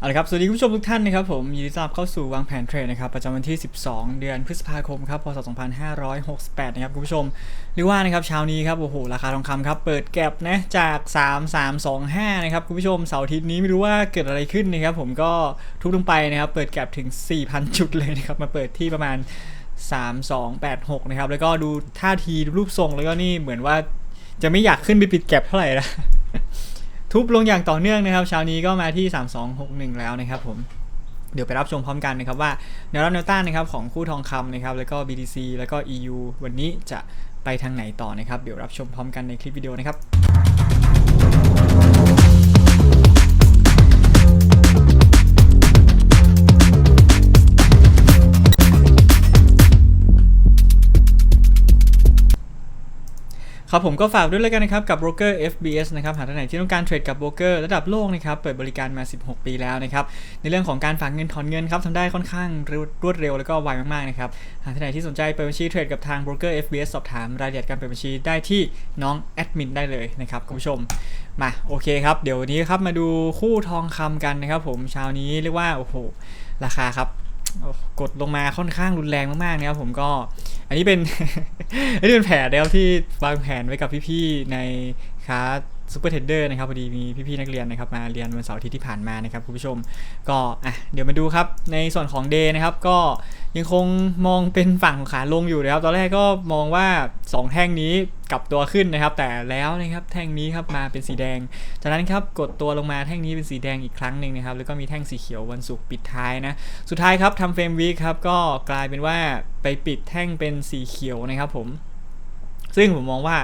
เอาละครับ สวัสดีคุณผู้ชมทุกท่านนะครับผมยินดีต้อนรับเข้าสู่วางแผนเทรดนะครับประจำวันที่ 12 เดือนพฤษภาคมครับพศ 2568 นะครับคุณผู้ชมเรียกว่านะครับเช้านี้ครับโอ้โหราคาทองคำครับเปิดแก็บนะจาก 3325 นะครับคุณผู้ชมเสาร์อาทิตย์นี้ไม่รู้ว่าเกิดอะไรขึ้นนะครับผมก็ทุบลงไปนะครับเปิดแก็บถึง 4,000 จุดเลยนะครับมาเปิดที่ประมาณ 3286 นะครับแล้วก็ดูท่าทีรูปทรงแล้วก็นี่เหมือนว่าจะไม่อยากขึ้นไปปิดแก็บเท่าไหร่ละ ทุบลงอย่างต่อเนื่องนะครับเช้านี้ก็มาที่ 3261 แล้วนะครับผมเดี๋ยวไปรับชมพร้อมกันนะครับว่าแนวรับแนวต้านนะครับของคู่ทองคำนะครับแล้วก็ BTC แล้วก็ EU วันนี้จะไปทางไหนต่อนะครับ เดี๋ยวรับชมพร้อมกันในคลิปวิดีโอนะครับ ครับผมก็ฝากด้วยแล้วกันนะครับกับโบรกเกอร์ FBS นะครับหากท่านไหนที่ต้องการเทรดกับโบรกเกอร์ระดับโลกนะครับเปิดบริการมา 16 ปีแล้วนะครับในเรื่องของการฝากเงินถอนเงินครับทำได้ค่อนข้างรวดเร็วแล้วก็ไวมากๆนะครับหากท่านไหนที่สนใจเปิดบัญชีเทรดกับทางโบรกเกอร์ FBS สอบถามรายละเอียดการเปิดบัญชีได้ที่น้องแอดมินได้เลยนะครับคุณผู้ชมมาโอเคครับเดี๋ยววันนี้ครับมาดูคู่ทองคำกันนะครับผมเช้านี้เรียกว่าโอ้โหราคาครับกดลงมาค่อนข้างรุนแรงมากๆนะครับผมก็ อันนี้เป็น อันนี้เป็นแผนนะครับที่วางแผนไว้กับพี่ๆในคลาส ซูเปอร์เทรดเดอร์นะครับพอดีมีพี่ๆนักเรียนนะครับมาเรียนวันเสาร์อาทิตย์ที่ผ่านมานะครับคุณผู้ชม ก็อะเดี๋ยวมาดูครับในส่วนของเดย์นะครับก็ยังคงมองเป็นฝั่งของขาลงอยู่นะครับ ตอนแรกก็มองว่า 2 แท่งนี้กลับตัวขึ้นนะครับ แต่แล้วนะครับแท่งนี้ครับมาเป็นสีแดง จากนั้นครับกดตัวลงมาแท่งนี้เป็นสีแดงอีกครั้งหนึ่งนะครับแล้วก็มีแท่งสีเขียววันศุกร์ปิดท้ายนะสุดท้ายครับทำเฟรมวีคครับก็กลายเป็นว่าไปปิดแท่งเป็นสีเขียวนะครับผม ซึ่งผมมองว่า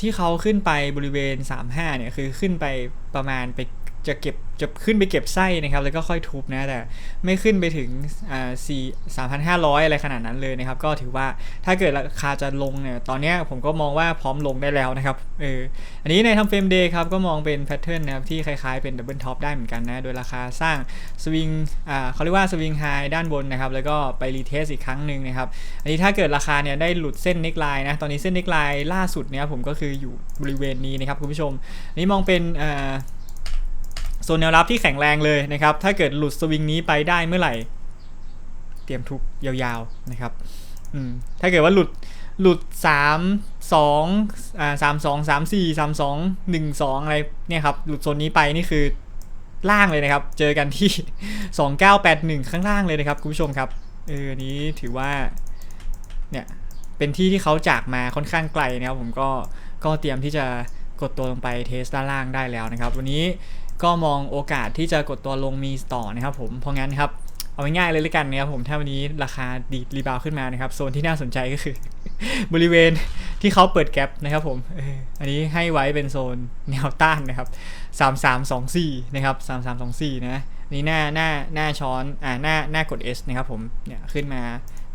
ที่เขาขึ้นไปบริเวณ 35เนี่ยคือขึ้นไปประมาณไป จะเก็บจะขึ้นไปเก็บไส้นะครับ แล้วก็ค่อยทุบนะ แต่ไม่ขึ้นไปถึงอ่าสี่สามพันห้าร้อยอะไรขนาดนั้นเลยนะครับ ก็ถือว่าถ้าเกิดราคาจะลงเนี่ยตอนเนี้ยผมก็มองว่าพร้อมลงได้แล้วนะครับเอออันนี้ในทำเฟรมเดย์ครับ ก็มองเป็นแพทเทิร์นนะครับ ที่คล้ายๆเป็นดับเบิลท็อปได้เหมือนกันนะ โดยราคาสร้างสวิงอ่าเขาเรียกว่าสวิงไฮด้านบนนะครับ แล้วก็ไปรีเทสอีกครั้งหนึ่งนะครับ อันนี้ถ้าเกิดราคาเนี่ยได้หลุดเส้นเน็กไลน์นะ ตอนนี้เส้นเน็กไลน์ล่าสุดเนี่ยผมก็คืออยู่บริเวณนี้นะครับคุณผู้ชมอันนี้มองเป็นอ่อ โซนแนวรับที่แข็งแรงเลยนะครับ ถ้าเกิดหลุดสวิงนี้ไปได้เมื่อไหร่ เตรียมทุบยาวๆนะครับถ้าเกิดว่าหลุดหลุด 3 2อ่า3 2 3 4 3 2 1 2 อะไรเนี่ยครับ หลุดโซนนี้ไปนี่คือล่างเลยนะครับ เจอกันที่ 2981 ข้างล่างเลยนะครับคุณผู้ชมครับ เออนนี้ถือว่า เนี่ยเป็นที่ที่เขาจากมาค่อนข้างไกลนะครับ ผมก็ก็เตรียมที่จะกดตัวลงไปเทสด้านล่างได้แล้วนะครับ วันนี้ ก็มองโอกาสที่จะกดตัวลงมีต่อนะครับผมเพราะงั้นครับเอาง่ายๆเลยละกันนะครับผมถ้าวันนี้ราคาดีรีบาวขึ้นมานะครับโซนที่น่าสนใจก็คือ บริเวณที่เขาเปิดแกลบนะครับผมอันนี้ให้ไว้เป็นโซนแนวต้านนะครับ 3324 นะครับ 3324 นะอันนี่หน้าหน้าหน้าช้อนอ่าหน้าหน้ากด S นะครับผมเนี่ยขึ้นมา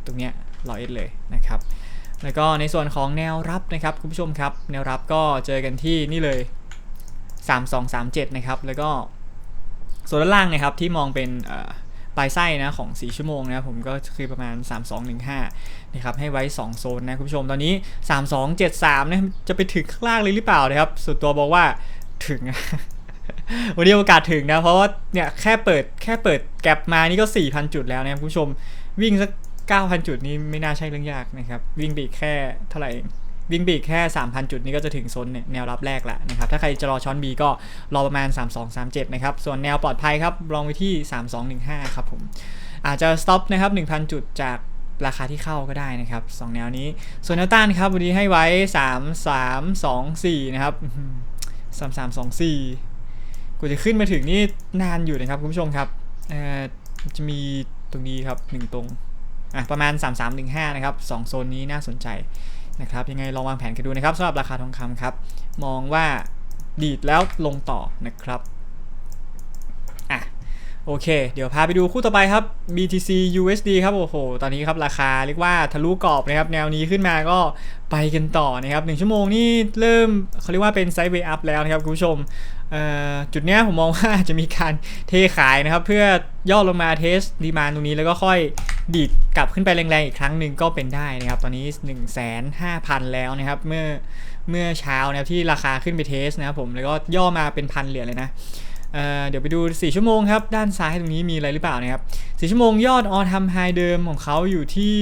ตรงเนี้ยรอ S เลยนะครับ แล้วก็ในส่วนของแนวรับนะครับคุณผู้ชมครับ แนวรับก็เจอกันที่นี่เลย 3237 นะครับ แล้วก็ส่วนด้านล่างนะครับที่มองเป็นปลายไส้นะของ 4 ชั่วโมงนะผมก็คือประมาณ 3215 นะครับ ให้ไว้ 2 โซนนะคุณผู้ชมตอนนี้ 3273 นะจะไปถึงข้างล่างเลยหรือเปล่านะครับส่วนตัวบอกว่าถึง วันนี้โอกาสถึงนะ เพราะว่าเนี่ยแค่เปิดแค่เปิดแกลบมานี่ก็ 4,000 จุดแล้วนะคุณผู้ชมวิ่งสัก 9,000 จุดนี่ไม่น่าใช่เรื่องยากนะครับ วิ่งไปอีกแค่เท่าไหร่ วิ่งไปอีกแค่ 3,000 จุดนี่ก็จะถึงโซนแนวรับแรกละนะครับ ถ้าใครจะรอช้อน B ก็รอประมาณ 3237 นะครับ ส่วนแนวปลอดภัยครับลองไปที่ 3215 ครับผม อาจจะ stop นะครับ 1,000 จุดจากราคาที่เข้าก็ได้นะครับสองแนวนี้ ส่วนแนวต้านครับวันนี้ให้ไว้ 3324 นะครับอื้อหือ3324กว่าจะขึ้นมาถึงนี่นานอยู่นะครับคุณผู้ชมครับจะมีตรงนี้ครับหนึ่งตรง อะประมาณ 3315 นะครับ 2 โซนนี้น่าสนใจ นะครับยังไงลองวางแผนกันดูนะครับสำหรับราคาทองคำครับ มองว่าดีดแล้วลงต่อนะครับอะโอเค เดี๋ยวพาไปดูคู่ต่อไปครับ BTC USD ครับ โอ้โห ตอนนี้ครับราคาเรียกว่าทะลุกรอบนะครับ แนวนี้ขึ้นมาก็ไปกันต่อนะครับ 1 ชั่วโมงนี่เริ่มเขาเรียกว่าเป็นไซด์เวย์อัพแล้วนะครับ คุณผู้ชม จุดเนี้ยผมมองว่าจะมีการเทขายนะครับ เพื่อย่อลงมาเทสดีมานตรงนี้แล้วก็ค่อย ดีดกลับขึ้นไปแรงๆอีกครั้งหนึ่งก็เป็นได้นะครับ ตอนนี้ 1 5 0 0 0 0 แล้วนะครับ เมื่อเมื่อเช้านะครับที่ราคาขึ้นไปเทสนะครับผมแล้วก็ย่อมาเป็นพันเหรียญเลยนะเเดี๋ยวไปดู 4 ชั่วโมงครับ ด้านซ้ายตรงนี้มีอะไรหรือเปล่านะครับ 4 ชั่วโมงยอดออทำไฮเดิมของเขาอยู่ที่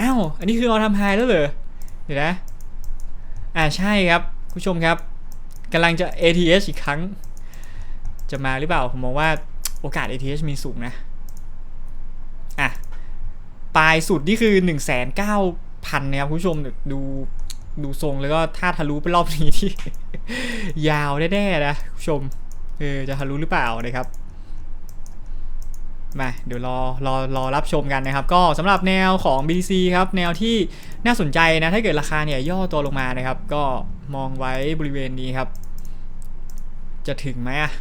อ้าวอันนี้คือออทำไฮแล้วเหรอเดี๋ยวนะอ่าใช่ครับผู้ชมครับกำลังจะ ATH อีกครั้ง จะมาหรือเปล่า ผมมองว่าโอกาส ATH มีสูงนะ ปลายสุดนี่คือ1 9 0 0 0นเก้าพันนะครับคุณผู้ชมดูดูทรงแล้วก็ถ้าทะลุไปรอบนี้ที่ ยาวแน่ๆนะคุณผู้ชมเออจะทะลุหรือเปล่านะครับมาเดี๋ยวรอรอรอรับชมกันนะครับ ก็สำหรับแนวของ BTC ครับ แนวที่น่าสนใจนะ ถ้าเกิดราคาเนี่ยย่อตัวลงมานะครับ ก็มองไว้บริเวณนี้ครับ จะถึงไหมอะ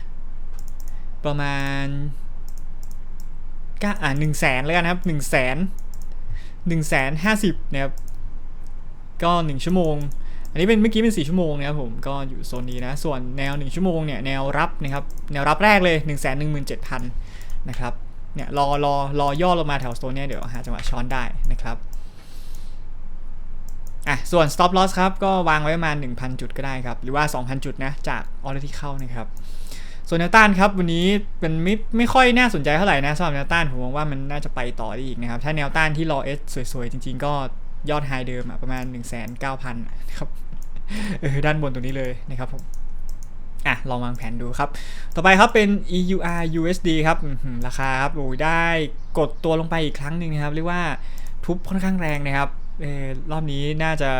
ประมาณก็อ่าหนึ่งแสนแล้วกันนะครับหนึ่งแสน หนึ่งแสนห้าสิบนะครับ ก็หนึ่งชั่วโมง อันนี้เป็นเมื่อกี้เป็น 4 ชั่วโมงนะครับผม ก็อยู่โซนนี้นะ ส่วนแนว 1 ชั่วโมงเนี่ย แนวรับนะครับ แนวรับแรกเลย 1 1 7 0 0 0 นะครับ เนี่ยรอรอรอย่อลงมาแถวโซนเนี้ยเดี๋ยวหาจังหวะช้อนได้นะครับ อะ ส่วน stop loss ครับ ก็วางไว้ประมาณ 1,000 จุดก็ได้ครับ หรือว่า 2,000 จุดนะ จากออเดอร์ที่เข้านะครับ ส่วนแนวต้านครับวันนี้เป็นไม่ไม่ค่อยน่าสนใจเท่าไหร่นะสำหรับแนวต้านผมมองว่ามันน่าจะไปต่อได้อีกนะครับ ถ้าแนวต้านที่รอ S สสวยๆ จริงๆ ก็ยอดไฮเดิมอะประมาณ 1 9 0 0 0นะครับเออด้านบนตรงนี้เลยนะครับผมอะลองวางแผนดูครับ ต่อไปครับเป็น EUR USD ครับราคาครับโอ้ยได้กดตัวลงไปอีกครั้งหนึ่งนะครับ เรียกว่าทุบค่อนข้างแรงนะครับเออรอบนี้น่าจะ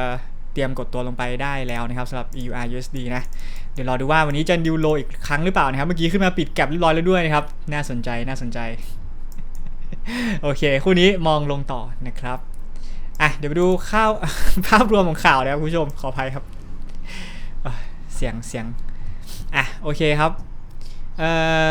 เตรียมกดตัวลงไปได้แล้วนะครับสำหรับ EUR USD นะเดี๋ยวรอดูว่าวันนี้จะดิวโลอีกครั้งหรือเปล่านะครับ เมื่อกี้ขึ้นมาปิดแก็บเรียบร้อยแล้วด้วยนะครับ น่าสนใจน่าสนใจ โอเค คู่นี้มองลงต่อนะครับอะเดี๋ยวไปดูข้าวภาพรวมของข่าวนะครับคุณผู้ชมขออภัยครับเสียงเสียงอะโอเคครับเอ่อ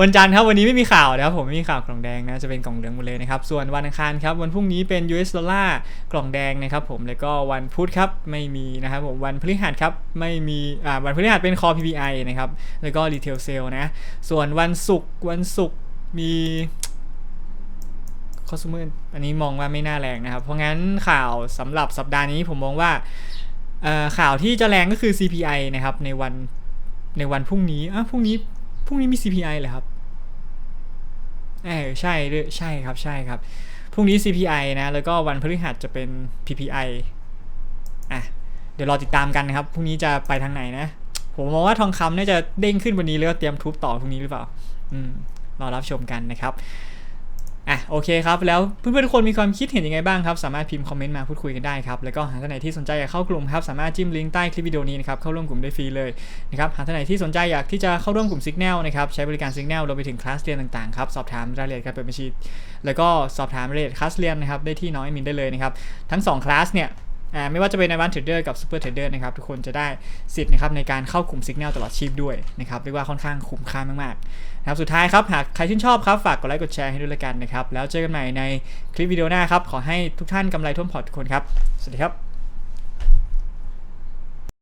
วันจันทร์ครับวันนี้ไม่มีข่าวนะครับผมไม่มีข่าวกล่องแดงนะจะเป็นกล่องเหลืองหมดเลยนะครับส่วนวันอังคารครับวันพรุ่งนี้เป็น US ดอลลาร์กล่องแดงนะครับผมแล้วก็วันพุธครับไม่มีนะครับผมวันพฤหัสครับไม่มีอ่าวันพฤหัสเป็น Core PPI นะครับแล้วก็ Retail Sale นะส่วนวันศุกร์วันศุกร์มีคอสเมอร์อันนี้มองว่าไม่น่าแรงนะครับ เพราะงั้นข่าวสำหรับสัปดาห์นี้ผมมองว่าข่าวที่จะแรงก็คือ CPI นะครับในวันในวันพรุ่งนี้อะพรุ่งนี้ พรุ่งนี้มี CPI เลยครับเออใช่ใช่ครับใช่ครับพรุ่งนี้ CPI นะแล้วก็วันพฤหัสจะเป็น PPI อะเดี๋ยวรอติดตามกันนะครับพรุ่งนี้จะไปทางไหนนะ ผมมองว่าทองคำน่าจะเด้งขึ้นวันนี้แล้วเตรียมทุบต่อพรุ่งนี้หรือเปล่า อืมรอรับชมกันนะครับ อะโอเคครับแล้วเพื่อนๆทุกคนมีความคิดเห็นยังไงบ้างครับ สามารถพิมพ์คอมเมนต์มาพูดคุยกันได้ครับแล้วก็หากท่านไหนที่สนใจอยากเข้ากลุ่มครับสามารถจิ้มลิงก์ใต้คลิปวิดีโอนี้นะครับเข้าร่วมกลุ่มได้ฟรีเลยนะครับหากท่านไหนที่สนใจอยากที่จะเข้าร่วมกลุ่ม Signal นะครับใช้บริการ Signal รวมไปถึงคลาสเรียนต่างๆครับสอบถามรายละเอียดการเปิดบัญชี แล้วก็สอบถามรายละเอียดคลาสเรียนนะครับได้ที่น้อยมินได้เลยนะครับทั้งสองคลาสเนี่ย ไม่ว่าจะเป็นในวันเทรดเดอร์กับซูเปอร์เทรดเดอร์นะครับทุกคนจะได้สิทธิ์นะครับในการเข้ากลุ่มสัญญาณตลอดชีพด้วยนะครับเรียกว่าค่อนข้างคุ้มค่ามากๆนะครับสุดท้ายครับหากใครชื่นชอบครับฝากกดไลค์กดแชร์ให้ด้วยละกันนะครับแล้วเจอกันใหม่ในคลิปวิดีโอหน้าครับขอให้ทุกท่านกำไรท่วมพอร์ตทุกคนครับสวัสดีครับ